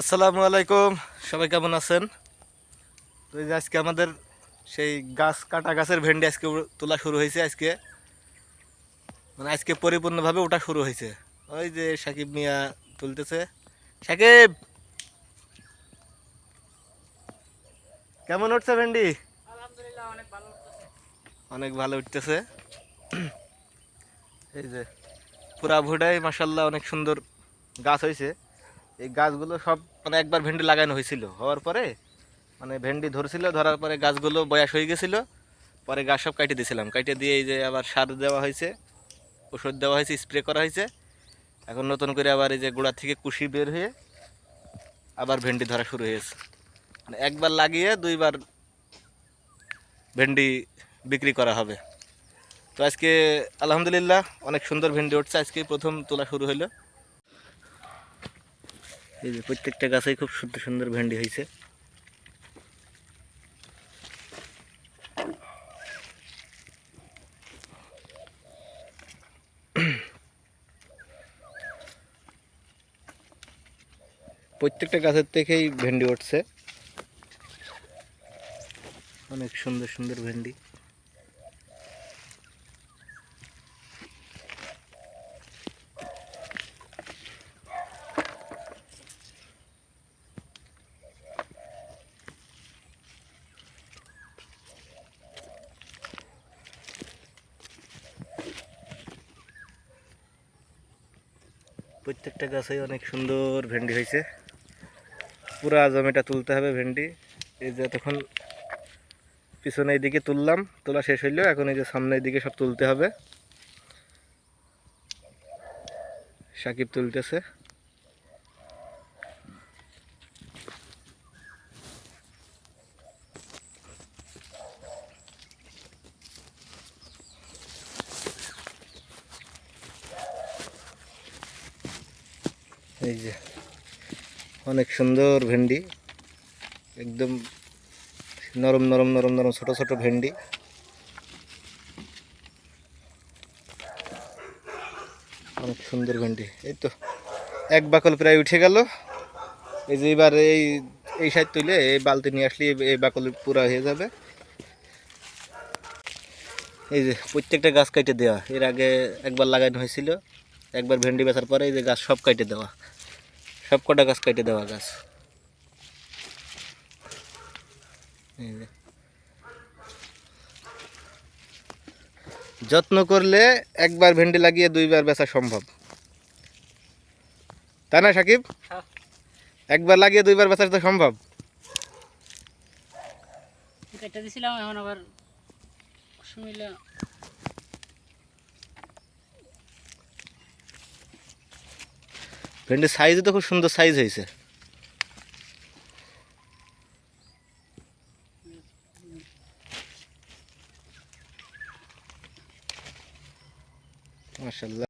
আসসালামু আলাইকুম। সবাই কেমন আছেন? তো যে আজকে আমাদের সেই গাছ কাটা গাছের ভেন্ডি আজকে তোলা শুরু হয়েছে আজকে। মানে আজকে পরিপূর্ণভাবে ওটা শুরু হয়েছে। ওই যে সাকিব মিয়া তুলতেছে। সাকিব! কেমন উঠছে ভেন্ডি? অনেক ভালো উঠতেছে। এই যে পুরা ভুডাই মাসাল্লাহ অনেক সুন্দর গাছ হয়েছে। এই গাছগুলো সব মানে একবার ভেন্ডি লাগানো হয়েছিল। হওয়ার পরে মানে ভেন্ডি ধরছিল, ধরার পরে গাছগুলো বয়স হয়ে গেছিল। পরে গাছ সব কাটিয়ে দিয়েছিলাম। কাটিয়ে দিয়ে এই যে আবার সার দেওয়া হয়েছে, ওষুধ দেওয়া হয়েছে, স্প্রে করা হয়েছে। এখন নতুন করে আবার এই যে গোড়া থেকে কুশি বের হয়ে আবার ভেন্ডি ধরা শুরু হয়েছে। মানে একবার লাগিয়ে দুইবার ভেন্ডি বিক্রি করা হবে। তো আজকে আলহামদুলিল্লাহ অনেক সুন্দর ভেন্ডি উঠছে। আজকে প্রথম তোলা শুরু হলো। এই যে প্রত্যেকটা গাছেই খুব সুন্দর সুন্দর ভেন্ডি হয়েছে। প্রত্যেকটা গাছের থেকেই ভেন্ডি উঠছে। অনেক সুন্দর সুন্দর ভেন্ডি। প্রত্যেকটা গাছে অনেক সুন্দর ভেন্ডি হয়েছে। পুরা জমিটা তুলতে হবে ভেন্ডি। এই যে তখন পিছনে দিকে তুললাম, তোলা শেষ হইল, এখন এই যে সামনের দিকে সব তুলতে হবে। সাকিব তুলতেছে। এই যে, অনেক সুন্দর ভেন্ডি, একদম নরম নরম নরম নরম, ছোট ছোট ভেন্ডি। অনেক সুন্দর ভেন্ডি। এই তো, এক বাকল প্রায় উঠে গেল। এই যে এবার এই এই সাইড তুলে এই বালতি নিয়ে আসলে এই- বাকল পুরা হয়ে যাবে। এই যে, প্রত্যেকটা গাছ কেটে দেওয়া। এর আগে একবার লাগানো হয়েছিল, একবার ভেন্ডি বেচার পরে এই যে গাছ সব কেটে দেওয়া। সব কটা গাছ কেটে দেওয়া গাছ। যত্ন করলে একবার ভেন্ডি লাগিয়ে দুইবার বেচা সম্ভব। তাই না সাকিব? হ্যাঁ। একবার লাগিয়ে দুইবার বেচা তো সম্ভব। কেটে দিছিলাম এখন আবার ভেন্ডির সাইজও তো খুব সুন্দর সাইজ হয়েছে। মাশাল্লাহ